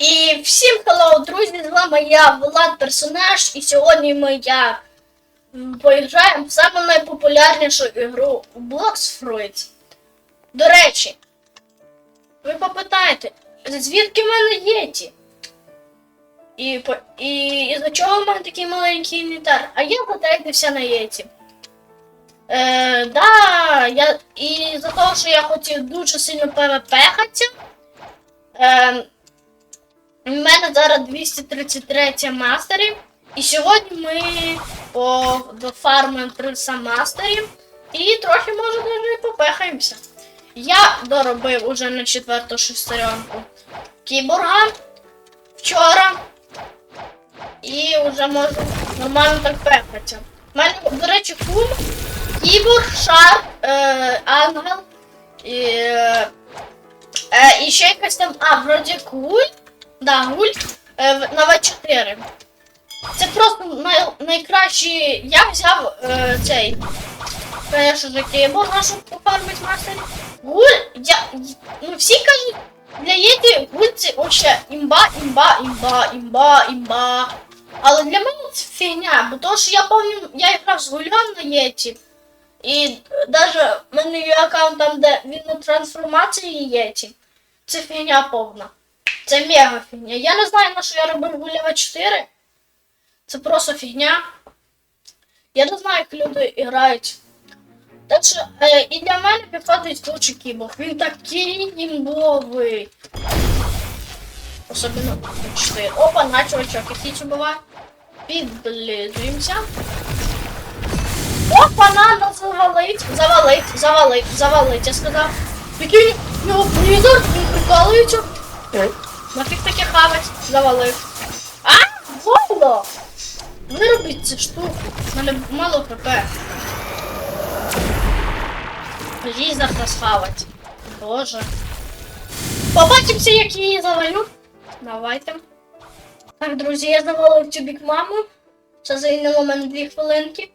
І всім hello, друзі! З вами я, Влад Персонаж, і сьогодні ми м, поіграємо в саму найпопулярнішу ігру Blox Fruit. До речі, ви попитаєте, звідки в мене єті? І, і, і за чого в мене такий маленький інвентар? А я затейдився на єті. Е, да, я, і за того, що я хотів дуже сильно ПВП-хатися, е, у мене зараз 233 мастерів. І сьогодні ми дофармимо 300 мастерів. І трохи може і попехаємося. Я доробив уже на четверту шестеренку кіборга вчора. І вже можу нормально так пехатися. У мене, до речі, кум, кіборг, шар, е, ангел. І, е, е, і ще якась там. А, вроді куль. Да, гуль е, на В4. Це просто най, найкращий. Я взяв е, цей. Конечно же, кейбл нашу пофармить мастері. Гуль, я. Ну всі кажуть, для Єті гуль це вообще імба, імба, імба, імба, імба. Але для мене це фігня, бо то, що я пам'ятаю, я грав з гулем на Єті. І навіть в мене є аккаунт там, де він на трансформації Єті. Це фігня повна. Це мега фігня. Я не знаю, на що я робив Гулєва 4. Це просто фігня. Я не знаю, як люди грають. Так що е, і для мене підходить лучший кіборг. Він такий імбовий. Особливо 4. Опа, на чувачок, який буває. Підблизуємося. Опа, надо завалить, завалить, завалить, завалить, я сказав. В нього блізер, він прикалується. Нафіг таке хавать, завалив. А, Воло! Виробіть цю штуку. Мене мало хп. Лізер схавать. Боже. Побачимося, як її завалю. Давайте. Так, друзі, я завалив цю бікмаму. Це зайняло мене дві хвилинки.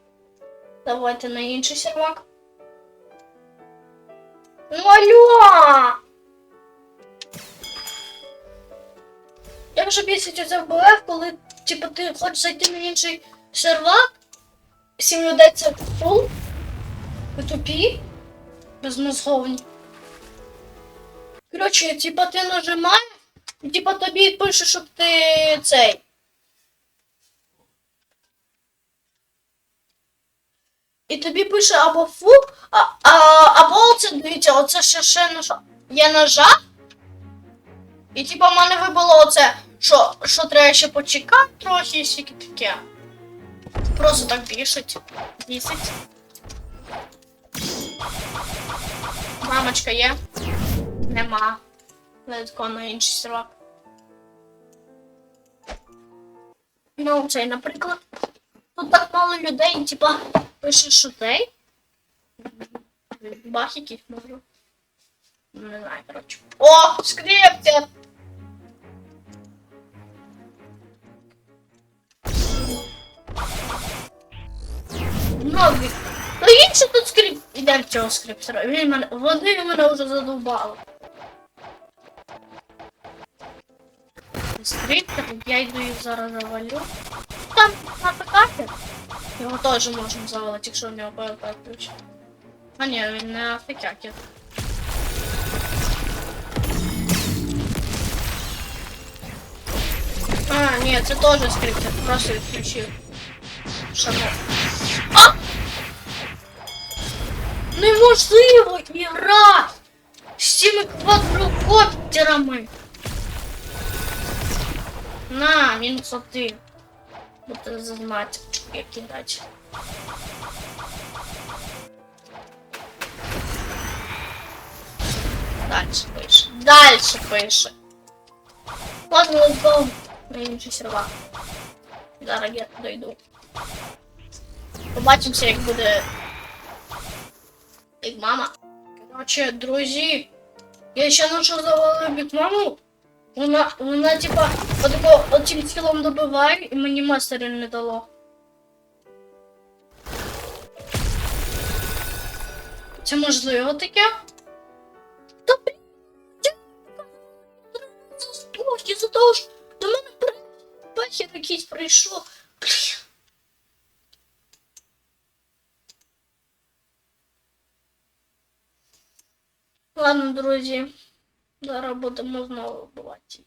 Давайте на інший сервак. Ну алло! Я вже бісить оце вбив, коли типу, ти хочеш зайти на інший сервак, сім людей це фул, ви тупі, безмозговні. Коротше, типа ти нажимаєш, і типа тобі пише, щоб ти цей. І тобі пише або фу, а, а, або оце дивіться, оце ще ще нажа. Я нажав. І типа в мене вибило оце, що, що треба ще почекати трохи, скільки таке. Просто так бішить. Бісить. Мамочка є? Нема. Ледко на інший сервак. Ну, цей, наприклад. Тут так мало людей, типа, пише. Бах яких можу. Не знаю, коротше. О, скрипти! Нові. Ну інший тут скрип. Ідемо цього скриптора. Він мене. Вони мене вже задовбали. Скриптор, я йду їх зараз завалю. Там на ПК. Його теж можна завалити, якщо в нього ПВП ключ. А ні, він не афікякер. А, ні, це теж скриптор, просто відключив. Шану. А! Неможливо грати з цими квадрокоптерами. На, мінус один. Буду знати, як кидати. Дальше пише. Дальше пише. Ладно, go на інший сервак. Зараз я дойду. Побачимося, як буде. Як мама. Короче, друзі. Я ще нашу завалив бік маму. Вона, вона типа, отако отим скілом добиває і мені мастерів не дало. Це можливо таке? Та блін. Заспокій, за того, що до мене пахір якийсь прийшов. Ладно, друзі. Зараз будемо знову вбивати.